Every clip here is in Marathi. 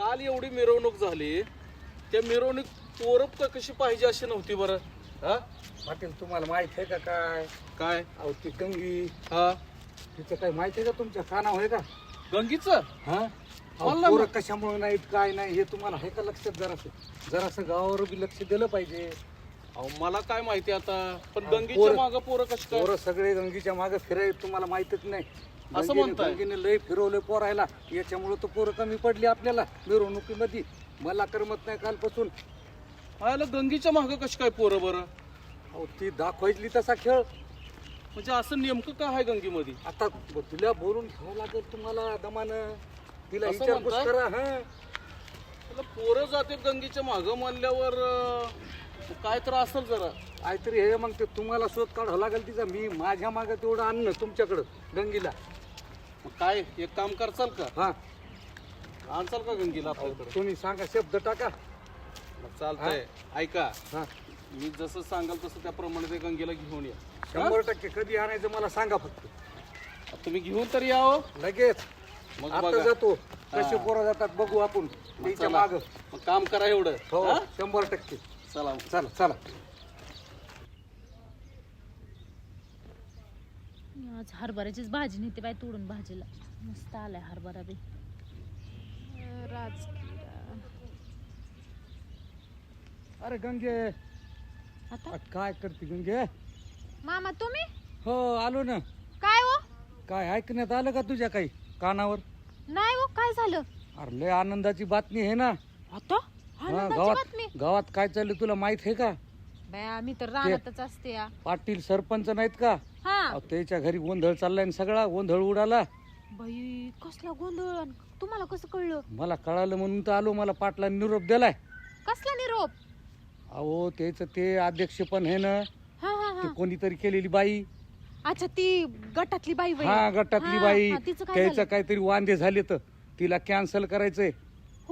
काल एवढी मिरवणूक झाली त्या मिरवणूक पोरप का कशी पाहिजे अशी नव्हती बरं? हा? पाटील तुम्हाला माहीत आहे का काय? काय? अहो ती गंगी. हा. तिचं काय माहिती आहे का तुमच्या कानावर आहे का? गंगीच? हा? पोरं मग. कशामुळे नाहीत काय नाही हे तुम्हाला आहे का लक्षात जरासं? जरासं गावावर बी लक्ष दिलं पाहिजे. अहो मला काय माहिती आता? पण अहो, गंगीच्या पोरं- माग पोरं कशी काय? पोरं सगळे गंगीच्या मागे फिराय तुम्हाला माहितच नाही. असं म्हणताय? गंगेने लय फिरवलंय पोरायला. याच्यामुळे तर पोरं कमी पडली आपल्याला मिरवणुकीमध्ये. मला करमत नाही कालपासून. आयला गंगीच्या माग कशी काय पोरं बरं? अहो ती दाखवायची तसा खेळ. म्हणजे असं नेमकं काय आहे गंगीमध्ये? आता ब- तिला बोलून घ्यावं लागेल तुम्हाला दमानं. तिला असं विचारपूस म्हणताय? करा हा. आता पोरं जाते गंगीच्या माग म्हणल्यावर अं, काय तर असेल जरा. काहीतरी हे मग ते तुम्हाला शोध काढावं लागेल तिचा. मी माझ्या मागे तेवढं आणणं तुमच्याकडं गंगीला. मग काय एक काम करचाल का हा. आणचाल का गंगीला आपल्याकडे? तुम्ही सांगा शब्द टाका. मग चालतंय. ऐका हा. मी जसं सांगाल तसं त्याप्रमाणे ते गंगेला घेऊन या. शंभर टक्के कधी आणायचं मला सांगा फक्त. तुम्ही घेऊन तर यावं. लगेच. मग आता बघा. जातो. कसे पोरं जातात बघू आपण. चला. माग. मग काम करा एवढं. हो हा? शंभर टक्के. चला. चला चला. आज हरभऱ्याचीच भाजी नेते बाय तोडून भाजीला. मस्त आलाय हरभरा बी. राजगिरा अरे गंगे. आता? काय करते गंगे? मामा तुम्ही? हो आलो ना. काय हो? काय ऐकण्यात आलं का तुझ्या काही कानावर? नाही हो काय झालं? अरे लय आनंदाची बातमी आहे ना. आता? हा, आनंदाची गावात गावात काय चाललं तुला माहीत आहे का? बाया मी तर रानातच असते या. पाटील सरपंच नाहीत का? हा. त्याच्या घरी गोंधळ चाललाय ना सगळा गोंधळ उडाला. बाई कसला गोंधळ अन तुम्हाला कसं कळलं? मला कळालं म्हणून तर आलो मला पाटला निरोप दिलाय. कसला निरोप? अहो त्याच ते अध्यक्ष पण आहे ना हा हा ते हा कोणीतरी केलेली बाई. अच्छा ती गटातली बाई बाई हा गटातली हा, बाई. हा, तिचं काय त्याचं झालं? काहीतरी वांदे झाले तर तिला कॅन्सल करायचंय.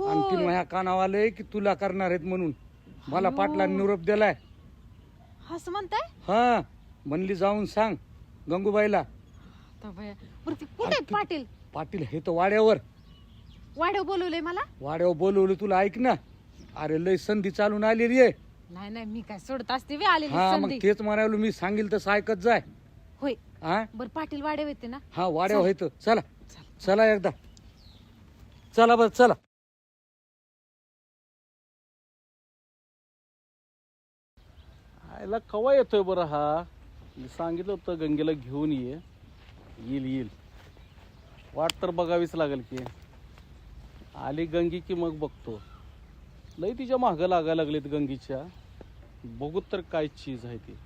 आणि ती होय. माझ्या कानावर आलंय की तुला करणार आहेत म्हणून. मला. पाटला निरोप दिलाय. असं म्हणताय? हा. म्हणली जाऊन सांग गंगूबाईला. आता बाया बरं ती कुठे आहेत पाटील? पाटील हे तर वाड्यावर. वाढव बोलवलंय मला? वाड्यावर बोलवलं तुला ऐक ना. अरे लय संधी चालून आलेली आहे. नाही नाही मी काय सोडत असते वे आलेली हा मग संधी. तेच म्हणायला मी सांगेल तसं ऐकत जाय. होय. हा? बर पाटील वाढेव येते ना. हा वाड्यावर येतं चला. चला एकदा. चला बरं चला. आयला कवा येतोय बरं हा? मी सांगितलं होतं गंगेला घेऊन ये. येईल येईल. वाट तर बघावीच लागेल की. आली गंगी की मग बघतो. लई तिच्या मागं लागायला लागलीत गंगीच्या. बघू तर काय चीज आहे ती.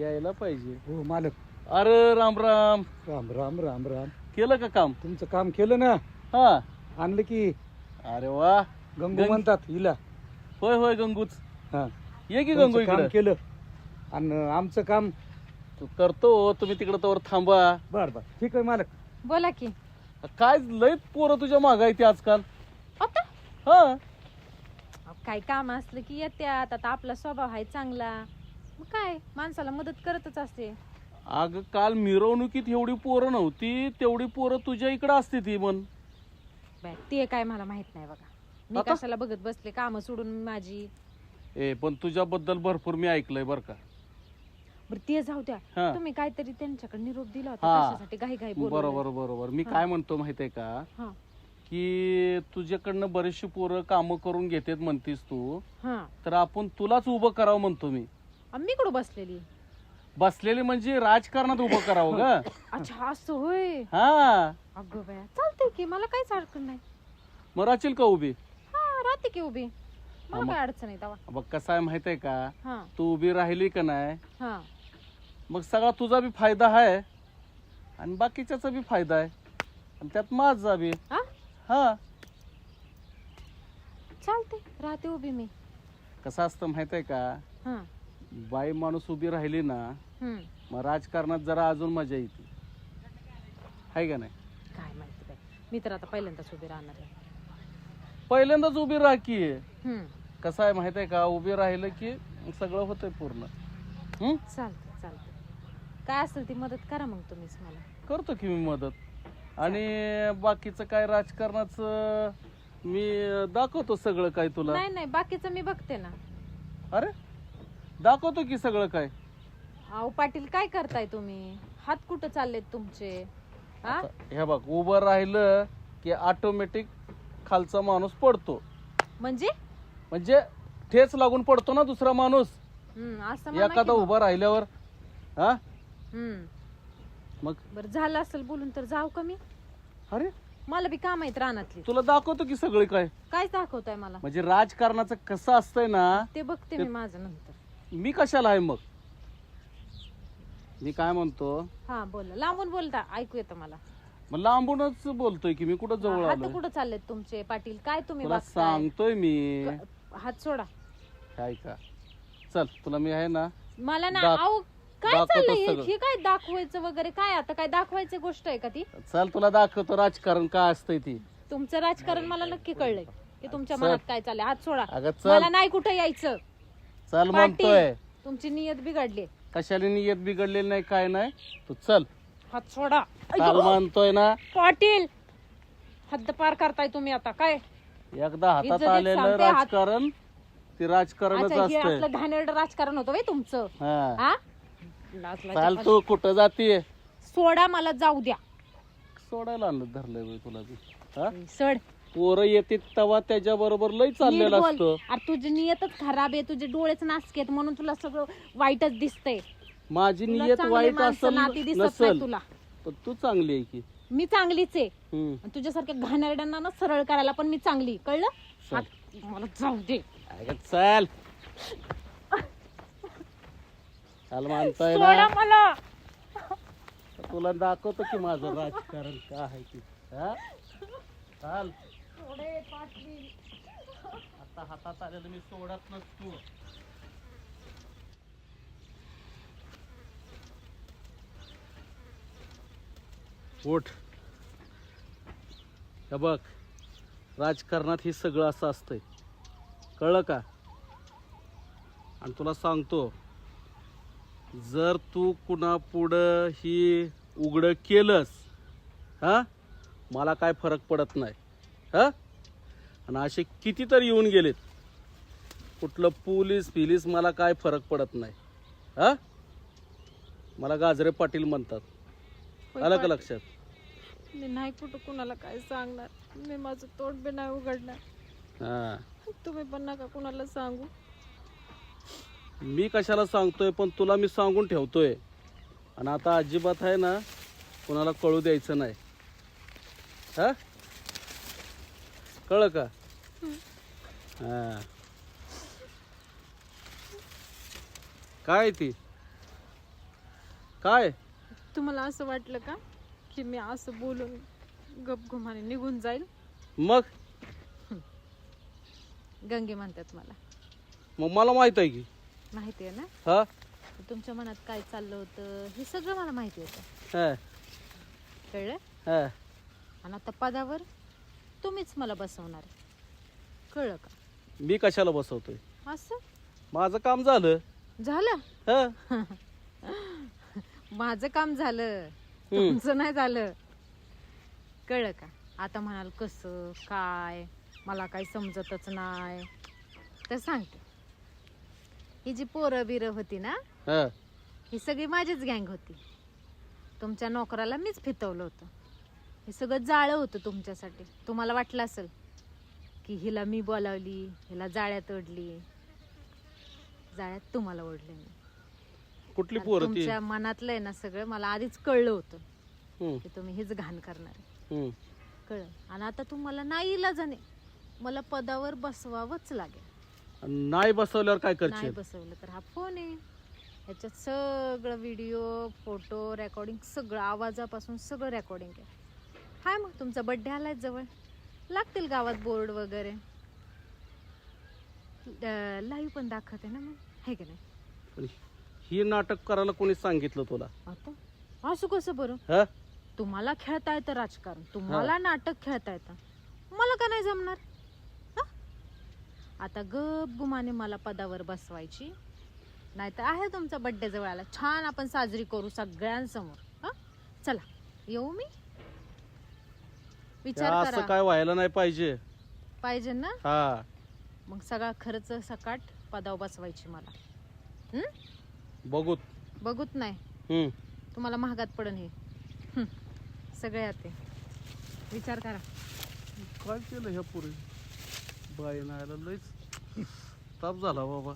यायला पाहिजे. हो मालक. अरे राम राम. राम राम राम राम. केलं का काम? तुमचं काम केलं ना? हा. आणलं की. अरे वा. गंगू गंग- म्हणतात हिला. होय होय गंगूच. हा. ये की गंगू तुमचं काम इकडे केलं. आणि आमचं काम तू करतो तुम्ही तिकडे तवर थांबा. बर बर. ठीक आहे मालक. बोला की. काय लय पोरं तुझ्या माग आहे ती आजकाल? आता? हा. अहो, काम असलं की येत्यात. आता आपला स्वभाव आहे चांगला. मग काय? माणसाला मदत करतच असते. अग काल मिरवणुकीत एवढी पोरं नव्हती तेवढी पोरं तुझ्या इकडे असते ती म्हण. बाय, ते काय मला माहीत नाही बघा. मी आता? कशाला बघत बसले काम सोडून माझी. ए पण तुझ्याबद्दल भरपूर मी ऐकलंय बर का. बरं ते जाऊ द्या. हा. तुम्ही काहीतरी त्यांच्याकडे निरोप दिला हा. होता कशासाठी घाई घाई बरोबर बरोबर. मी काय म्हणतो माहितीये का? हा. की तुझ्याकडनं बरेचशी पोरं कामं करून घेतेत म्हणतीस तू. हा. तर आपण तुलाच उभं करावं म्हणतो मी. अन मी कुठं बसलेली? बसलेली म्हणजे राजकारणात उभं करावं ग. अच्छा असं होय? हा. अगं बाया चालतंय की मला काहीच अडचण नाही. मग राहशील का उभी? हा राहते की उभी. मला मग- काय अडचण आहे तेव्हा? बघ कसं आहे माहितीये का? हा. तू उभी राहिली का नाही? हा. मग सगळा तुझा बी फायदा आहे आणि बाकीच्याचा बी फायदा आहे आणि त्यात माझा बी. हा? हा. चालते राहते उभी मी. कसं असतं माहीत आहे का? हा. बाई माणूस उभी राहिली ना हम्म. मग राजकारणात जरा अजून मजा येते. आहे का नाही? काय माहिती मी तर आता पहिल्यांदाच उभी राहणार आहे. पहिल्यांदाच उभी राहा की. हम्म. कसं आहे माहीत आहे का? उभी राहिलं की सगळं होतंय पूर्ण. हं? चालतं चालतं काय असेल ती मदत करा मग तुम्हीच मला. करतो की मी मदत. आणि बाकीचं काय राजकारणाचं मी दाखवतो सगळं काय तुला. नाही नाही बाकीचं मी बघते ना. अरे दाखवतो की सगळं काय? अहो पाटील काय करताय तुम्ही? हात कुठं चाललेत तुमचे? हा? आता हे बघ उभं राहिलं की ऑटोमॅटिक खालचा माणूस पडतो. म्हणजे? म्हणजे ठेच लागून पडतो ना दुसरा माणूस. हम्म, असं म्हणा की एखादा मग. उभा राहिल्यावर हा? हम्म. मग? बरं झालं असेल बोलून तर जाऊ का मी? अरे! मला बी काम आहेत रानातली. तुला दाखवतो की सगळं काय? काय दाखवताय मला. म्हणजे राजकारणाचं कसं असतंय ना ते बघते मी माझं नंतर. मी कशाला आहे मग? मी काय म्हणतो? हा बोला. लांबून बोलता ऐकू येतं मला. मग लांबूनच बोलतोय की मी कुठं जवळ हात आलोय? कुठं चाललेत तुमचे पाटील? काय तुम्ही तुला सांगतोय मी. क- हात सोडा. काय का चल तुला मी आहे ना मला ना अहो काय दाखवतो चाललंय सगळं. हे काय दाखवायचं वगैरे? काय आता? काय दाखवायची गोष्ट आहे का ती? चल तुला दाखवतो राजकारण काय असतंय ती. तुमचं राजकारण मला नक्की कळलंय. की तुमच्या चल. मनात काय चाललंय? हात सोडा. अगं मला नाही कुठं यायचं. चल म्हणतोय. तुमची नियत बिघडली. कशाला नियत बिघडलेली नाही काय नाही? तू चल. हात सोडा. चाल म्हणतोय ना. पाटील! हद्द पार करताय तुम्ही आता. काय? एकदा हातात इज्जतीत आलेलं सांगते, हात- राजकारण ते राजकारणच अच्छा हे असतंय. आपलं घाणेरडं राजकारण होतं व्हय तुमचं. हा. हा? चाल. तू कुठं जातीये सोडा मला जाऊ द्या. सोडायला आणलं धरलंय बाई तुला बी. हा? सड. पोरं येते तवा त्याच्या बरोबर लय चाललेलं नीट बोल. असतं. अरे तुझी नियतच खराब आहे तुझे डोळेच नासके आहेत म्हणून तुला सगळं वाईटच दिसतंय. माझी तुला नियत चांगली वाईट माणसं असेल नाती दिसत नसल. तुला. तर तू चांगली आहे की. मी चांगलीच आहे. हम्म. आणि तुझ्यासारख्या घाणेरड्यांना ना सरळ करायला पण मी चांगली कळलं? चल. मला जाऊ दे. अगं चल. चाल सोडा ना? मला. तुला दाखवतो की माझं राजकारण काय आहे की हा? चाल. आता हातात आलेलं मी सोडत नसतो. उठ. हे बघ राजकारणात हे सगळं असं असतंय. कळलं का? आणि तुला सांगतो जर तू कुणा पुढं ही उघडं केलंस हा? मला काय फरक पडत नाही हा? आणि असे कितीतरी येऊन गेलेत. कुठलं पोलीस फिलीस मला काय फरक पडत नाही हा? मला गाजरे पाटील म्हणतात. आलं का लक्षात? मी नाही कुठं कुणाला काय सांगणार. मी माझं तोंड बी नाही उघडणार. हा. तुम्ही पण नका कुणाला सांगू. मी कशाला सांगतोय पण तुला मी सांगून ठेवतोय. आणि आता अजिबात आहे ना कोणाला कळू द्यायचं नाही. हा? कळ का? हा. काय ती? काय? तुम्हाला असं वाटलं का की मी असं बोलून गपगुमाने निघून जाईल? मग? गंगे म्हणतात मला. मग मला माहीत आहे की. माहिती आहे ना? हा? तुमच्या मनात काय चाललं होतं? हे सगळं मला माहिती होतं. हा. कळलं? हा. आणि आता पदावर तुम्हीच मला बसवणार. कळलं का? मी कशाला बसवतोय? असं? माझं काम झालं. झालं? हा. माझं काम झालं. तुमचं नाही झालं. कळलं का? आता म्हणाल कसं काय? मला काही समजतच नाही. तर सांगते. ही जी पोरं बिरं होती ना हा. ही सगळी माझीच गँग होती. तुमच्या नोकराला मीच फितवलं होतं. हे सगळं जाळं होतं तुमच्यासाठी. तुम्हाला वाटलं असेल की हिला मी बोलावली हिला जाळ्यात ओढली. जाळ्यात तुम्हाला ओढले मी. कुठली पोरं ती? तुमच्या मनातलं आहे ना सगळं मला आधीच कळलं होतं हम्म, की तुम्ही हेच घाण करणार आहे. हम्म. कळलं. आणि आता तुम्हाला नाही इलाजाने मला पदावर बसवावंच लागेल. नाही बसवल्यावर काय नाही करशील बसवलं तर हा फोन आहे. ह्याच्यात सगळं व्हिडिओ फोटो रेकॉर्डिंग सगळं आवाजापासून सगळं रेकॉर्डिंग आहे. हाय मग तुमचा बड्डे आलाय जवळ. लागतील गावात बोर्ड वगैरे. लाईव्ह पण दाखवते ना मग. आहे की नाही? पण ही नाटक करायला कोणी सांगितलं तुला? आता? असं कसं बरं? हा? तुम्हाला खेळता येतं राजकारण. तुम्हाला नाटक खेळता येतं. मला का नाही जमणार? हं? आता गप गुमाने मला पदावर बसवायची. नाही तर आहे तुमचा बड्डे जवळ आला. छान आपण साजरी करू सगळ्यांसमोर. हं? चला येऊ मी? विचार असं करा. काय व्हायला नाही पाहिजे. पाहिजे ना? हा. मग सगळा खर्च सकाट पदाव बसवायची मला. हं? बघूत. बघूत नाही. हम्म. तुम्हाला महागात पडन हे. हं. सगळे आते. विचार करा. काय केलं ह्या पुरी बाई नायला लईच ताप झाला बाबा.